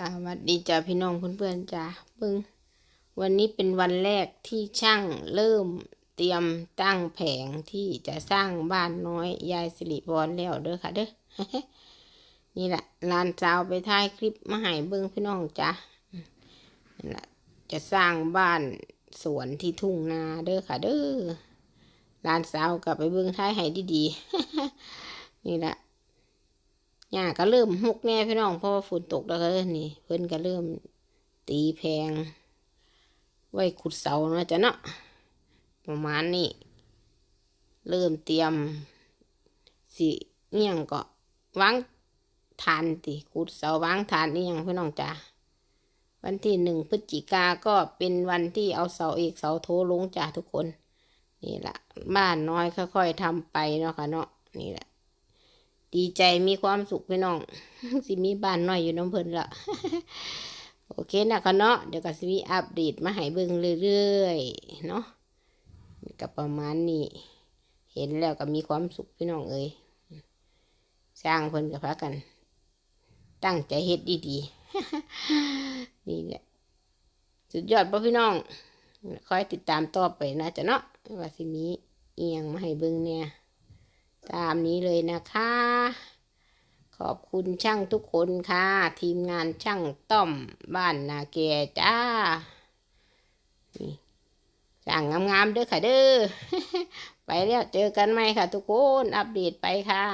สวัสดีจ้าพี่น้องเพื่อนๆจ้าเบิ้งวันนี้เป็นวันแรกที่ช่างเริ่มเตรียมตั้งแผงที่จะสร้างบ้านน้อยยายสิริพรแล้วเด้อค่ะเด้อนี่แหละลานสาวไปถ่ายคลิปมาให้เบิ้งพี่น้องจ้านี่แหละจะสร้างบ้านสวนที่ทุ่งนาเด้อค่ะเด้อลานสาวกลับไปเบิ้งท้ายให้ดีๆนี่แหละ หญ้าก็เริ่มหุกแน่พี่น้องเพราะว่าฝนตกแล้วก็นี่เพิ่นก็เริ่มตีแพง ไว้ขุดเสาเนาะจ้ะเนาะประมาณนี้เริ่มเตรียมสิเอียงก็วางฐานติขุดเสาวางฐานนี่ยังพี่น้องจ้ะวันที่หนึ่งพฤศจิกาก็เป็นวันที่เอาเสาเอกเสาโทลงจ้ะทุกคน นี่แหละบ้านน้อยค่อยๆทำไปเนาะค่ะเนาะนี่แหละ ดีใจมีความสุขพี่น้อง สิมีบ้านน้อยอยู่น้ำเพิ่นละโอเคนะคะเนาะเดี๋ยวก็สิมีอัปเดตมาให้เบิ่งเรื่อยๆเนาะก็ประมาณนี้ เห็นแล้วก็มีความสุขพี่น้องเอ้ยสร้างเพิ่นกับพากัน ตั้งใจเฮ็ดดีๆนี่แหละสุดยอดป่ะพี่น้องคอยติดตามต่อไปนะจ๊ะเนาะว่าสิมีเอียงมาให้เบิ่งเนี่ย ตามนี้เลยนะคะ ขอบคุณช่างทุกคนค่ะ ทีมงานช่างต้อมบ้านนาแกจ้านี่ช่งงามๆเด้อค่ะเด้อ ไปแล้วเจอกันไหมค่ะทุกคน อัปเดตไปค่ะ